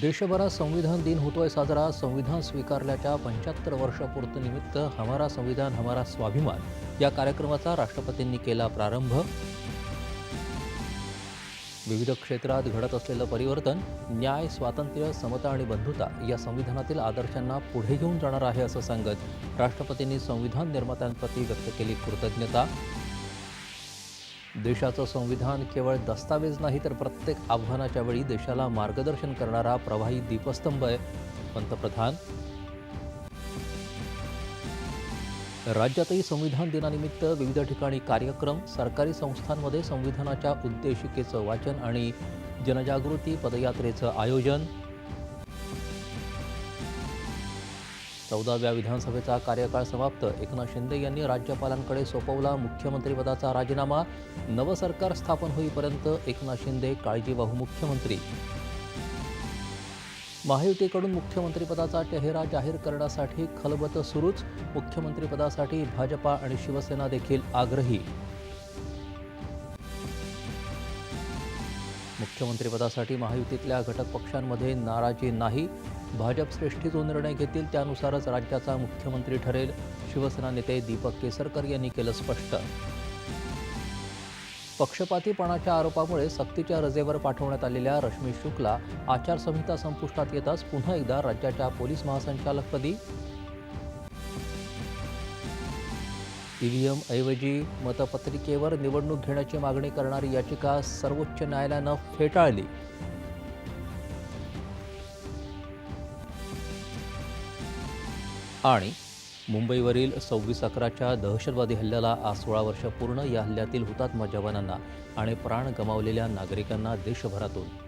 देशभरात संविधान दिन होतोय साजरा. संविधान स्वीकारल्याच्या पंच्याहत्तर वर्षपूर्तीनिमित्त हमारा संविधान हमारा स्वाभिमान या कार्यक्रमाचा राष्ट्रपतींनी केला प्रारंभ. विविध क्षेत्रात घडत असलेलं परिवर्तन न्याय स्वातंत्र्य समता आणि बंधुता या संविधानातील आदर्शांना पुढे घेऊन जाणार आहे असं सांगत राष्ट्रपतींनी संविधान निर्मात्यांप्रती व्यक्त केली कृतज्ञता. देशाचं संविधान केवळ दस्तावेज नाही तर प्रत्येक आव्हानाच्या वेळी देशाला मार्गदर्शन करणारा प्रवाही दीपस्तंभ आहे. पंतप्रधान. राज्यातही संविधान दिनानिमित्त विविध ठिकाणी कार्यक्रम सरकारी संस्थांमध्ये संविधानाच्या उद्देशिकेचं वाचन आणि जनजागृती पदयात्रेचं आयोजन चौदाव्या विधानसभेचा कार्यकाळ समाप्त. एकनाथ शिंदे यांनी राज्यपालांकडे सोपवला मुख्यमंत्रीपदाचा राजीनामा. नवं सरकार स्थापन होईपर्यंत एकनाथ शिंदे काळजीवाहू मुख्यमंत्री. महायुतीकडून मुख्यमंत्रीपदाचा चेहरा जाहीर करण्यासाठी खलबत सुरूच. मुख्यमंत्रीपदासाठी भाजपा आणि शिवसेना देखील आग्रही. मुख्यमंत्रीपदासाठी महायुतीतल्या घटक पक्षांमध्ये नाराजी नाही. भाजप श्रेष्ठी जो निर्णय घेतील त्यानुसारच राज्याचा मुख्यमंत्री ठरेल. शिवसेना नेते दीपक केसरकर यांनी केलं स्पष्ट. पक्षपातीपणाच्या आरोपामुळे सक्तीच्या रजेवर पाठवण्यात आलेल्या रश्मी शुक्ला आचारसंहिता संपुष्टात येताच पुन्हा एकदा राज्याच्या पोलीस महासंचालकपदी ईव्हीएम ऐवजी मतपत्रिकेवर निवडणूक घेण्याची मागणी करणारी याचिका सर्वोच्च न्यायालयानं फेटाळली. आणि मुंबईवरील सव्वीस अकराच्या दहशतवादी हल्ल्याला आज सोळा वर्ष पूर्ण या हल्ल्यातील हुतात्मा जवानांना आणि प्राण गमावलेल्या नागरिकांना देशभरातून